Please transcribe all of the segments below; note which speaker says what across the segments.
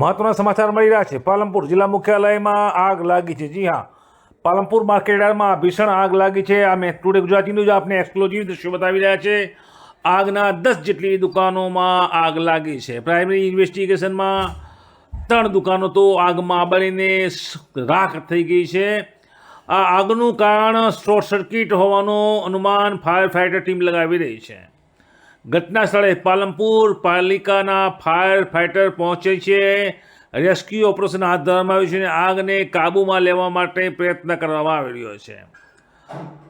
Speaker 1: મહત્વના સમાચાર મળી રહ્યા છે. પાલનપુર જિલ્લા મુખ્યાલયમાં આગ લાગી છે. જી હા, પાલનપુર માર્કેટયાર્ડમાં ભીષણ આગ લાગી છે. આ મેં ટુડે ગુજરાતી ન્યૂઝ આપને એક્સક્લુઝિવ દ્રશ્યો બતાવી રહ્યા છે. આગના દસ જેટલી દુકાનોમાં આગ લાગી છે. પ્રાઇમરી ઇન્વેસ્ટિગેશનમાં ત્રણ દુકાનો તો આગમાં બળીને રાખ થઈ ગઈ છે. આ આગનું કારણ શોર્ટ સર્કિટ હોવાનું અનુમાન ફાયર ફાઇટર ટીમ લગાવી રહી છે. ઘટના સ્થળે પાલનપુર પાલિકાના ફાયર ફાઇટર પહોંચે છે. રેસ્ક્યુ ઓપરેશન હાથ ધરવામાં આવ્યું છે અને આગને કાબૂમાં લેવા માટે પ્રયત્ન કરવામાં આવી રહ્યો છે.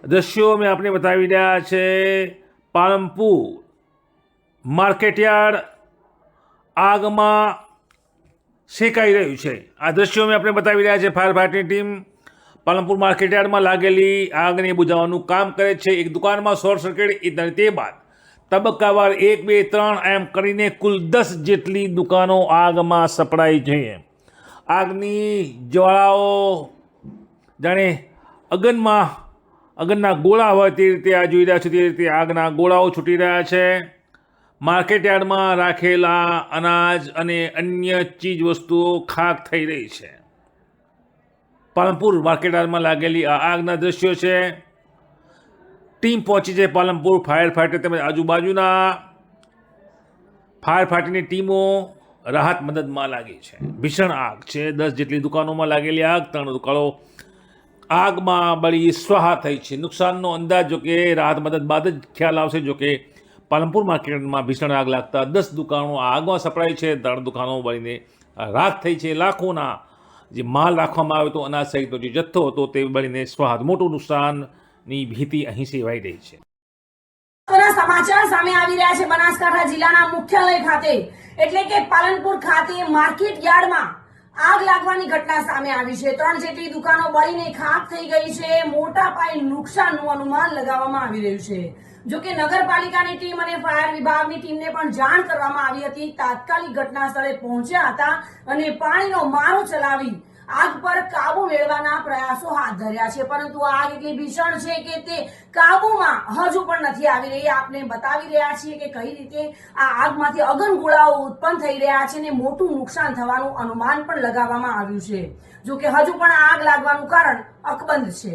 Speaker 1: દ્રશ્યો મેં આપણે બતાવી રહ્યા છે. પાલનપુર માર્કેટયાર્ડ આગમાં શેકાઈ રહ્યું છે. આ દ્રશ્યો મેં આપણે બતાવી રહ્યા છે ફાયર ફાઇટરની ટીમ. પાલનપુર માર્કેટયાર્ડમાં લાગેલી આગને બુજાવવાનું કામ કરે છે. એક દુકાનમાં શોર્ટ સર્કિટ તે બાદ તબક્કાવાર એક, બે, ત્રણ એમ કરીને કુલ દસ જેટલી દુકાનો આગમાં સપડાઈ છે. આગની જ્વાળાઓ જાણે અગનમાં, અગનના ગોળા હોય તે રીતે આ જોઈ રહ્યા છે, તે રીતે આગના ગોળાઓ છૂટી રહ્યા છે. માર્કેટયાર્ડમાં રાખેલા અનાજ અને અન્ય ચીજ વસ્તુઓ ખાક થઈ રહી છે. પાલનપુર માર્કેટયાર્ડમાં લાગેલી આ આગના દ્રશ્યો છે. ટીમ પહોંચી છે પાલનપુર ફાયર ફાઇટર તેમજ આજુબાજુના ફાયર ફાઇટરની ટીમો રાહત મદદમાં લાગી છે. ભીષણ આગ છે. દસ જેટલી દુકાનોમાં લાગેલી આગ, ત્રણ દુકાનો આગમાં બળી સ્વાહા થઈ છે. નુકસાનનો અંદાજ જો કે રાહત મદદ બાદ જ ખ્યાલ આવશે જો કે પાલનપુર માર્કેટમાં ભીષણ આગ લાગતા દસ દુકાનો આગમાં સપડાઈ છે. ત્રણ દુકાનો બળીને રાખ થઈ છે. લાખોના જે માલ રાખવામાં આવ્યો હતો અનાજ સહિતનો જે જથ્થો હતો તે બળીને સ્વાહા. મોટું નુકસાનની ભીતિ અહીં સેવાઈ રહી છે.
Speaker 2: સમાચાર સામે આવી રહ્યા છે બનાસકાંઠા જિલ્લાના મુખ્યાલય ખાતે. એટલે કે પાલનપુર ખાતે માર્કેટ યાર્ડમાં આગ લાગવાની ઘટના સામે આવી છે. ત્રણ જેટલી દુકાનો બળીને ખાક થઈ ગઈ છે. મોટા પાયે નુકસાનનું અનુમાન લગાવવામાં આવી રહ્યું છે. જો કે નગરપાલિકાની ટીમ અને ફાયર વિભાગની ટીમને પણ જાણ કરવામાં આવી હતી. તાત્કાલિક ઘટના સ્થળે પહોંચ્યા હતા અને પાણીનો મારો ચલાવી આગ પર કાબુ મેળવવાના પ્રયાસો હાથ ધર્યા છે, પરંતુ આગ એટલી ભીષણ છે કે તે કાબુમાં હજુ પણ નથી આવી રહી. આપને બતાવી રહ્યા છીએ કે કઈ રીતે આ આગમાંથી અગન ગોળાઓ ઉત્પન્ન થઈ રહ્યા છે ને મોટું નુકસાન થવાનું અનુમાન પણ લગાવવામાં આવ્યું છે. જો કે હજુ પણ આગ લાગવાનું કારણ અકબંધ છે.